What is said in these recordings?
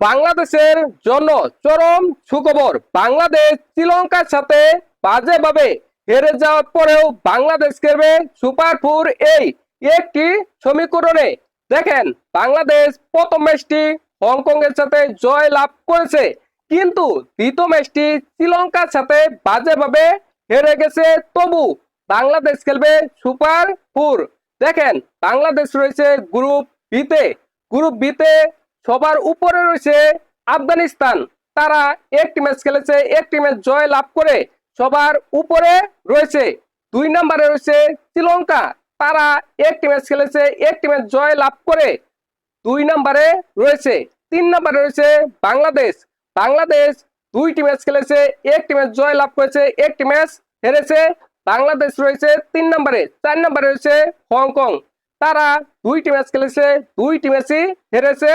বাংলাদেশের জন্য চরম সুখবর। বাংলাদেশ শ্রীলঙ্কার সাথে বাজেভাবে হেরে যাওয়ার পরেও বাংলাদেশ খেলবে সুপার ফোর এই একটি সমীকরণে। দেখেন, বাংলাদেশ প্রথম ম্যাচটি হংকং এর সাথে জয় লাভ করেছে, কিন্তু দ্বিতীয় ম্যাচটি শ্রীলঙ্কার সাথে বাজেভাবে হেরে গেছে। তবু বাংলাদেশ খেলবে সুপার ফোর দেখেন, বাংলাদেশ রয়েছে গ্রুপ বিতে। গ্রুপ বিতে সবার উপরে রয়েছে আফগানিস্তান। তারা একটি ম্যাচ খেলেছে, একটি ম্যাচ জয় লাভ করে সবার উপরে রয়েছে। দুই নম্বরে রয়েছে শ্রীলঙ্কা। তারা একটি ম্যাচ খেলেছে, একটি ম্যাচ জয় লাভ করে দুই নম্বরে রয়েছে। তিন নম্বরে রয়েছে বাংলাদেশ। বাংলাদেশ দুইটি ম্যাচ খেলেছে, একটি ম্যাচ জয় লাভ করেছে, একটি ম্যাচ হেরেছে। বাংলাদেশ রয়েছে তিন নম্বরে, চার নম্বরে রয়েছে হংকং। তারা দুইটি ম্যাচ খেলেছে, দুইটি ম্যাচই হেরেছে।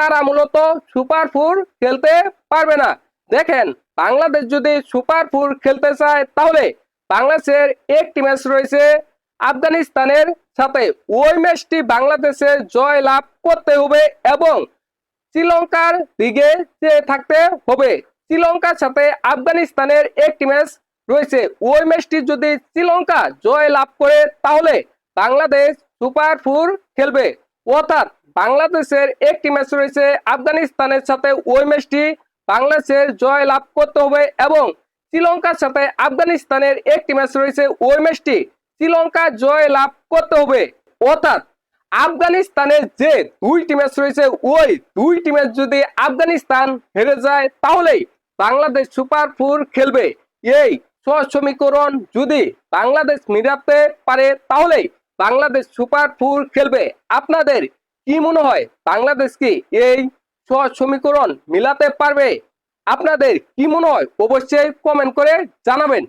তারা মূলত সুপার ফোর খেলতে পারবে না। দেখেন, বাংলাদেশ যদি সুপার ফোর খেলতে চায়, তাহলে বাংলাদেশের একটি ম্যাচ রয়েছে আফগানিস্তানের সাথে। ওই ম্যাচটি বাংলাদেশের জয় লাভ করতে হবে এবং শ্রীলঙ্কার দিকে চেয়ে থাকতে হবে। শ্রীলঙ্কার সাথে আফগানিস্তানের একটি ম্যাচ রয়েছে। ওই ম্যাচটি যদি শ্রীলঙ্কা জয় লাভ করে, তাহলে বাংলাদেশ সুপার ফোর খেলবে। অর্থাৎ বাংলাদেশের একটি ম্যাচ রয়েছে আফগানিস্তানের সাথে। ওই ম্যাচটি বাংলাদেশের জয় লাভ করতে হবে এবং শ্রীলঙ্কার সাথে আফগানিস্তানের একটি ম্যাচ রয়েছে। ওই ম্যাচটি শ্রীলঙ্কা জয় লাভ করতে হবে। অর্থাৎ আফগানিস্তানের যে দুইটি ম্যাচ রয়েছে, ওই দুইটি ম্যাচ যদি আফগানিস্তান হেরে যায়, তাহলেই বাংলাদেশ সুপার ফোর খেলবে। এই সমীকরণ যদি বাংলাদেশ মিলাতে পারে, তাহলেই বাংলাদেশ সুপার ফোর খেলবে। আপনাদের কি মনে হয় বাংলাদেশ কি এই সহজ সমীকরণ মিলাতে পারবে? আপনাদের কি মনে হয়? অবশ্যই কমেন্ট করে জানাবেন।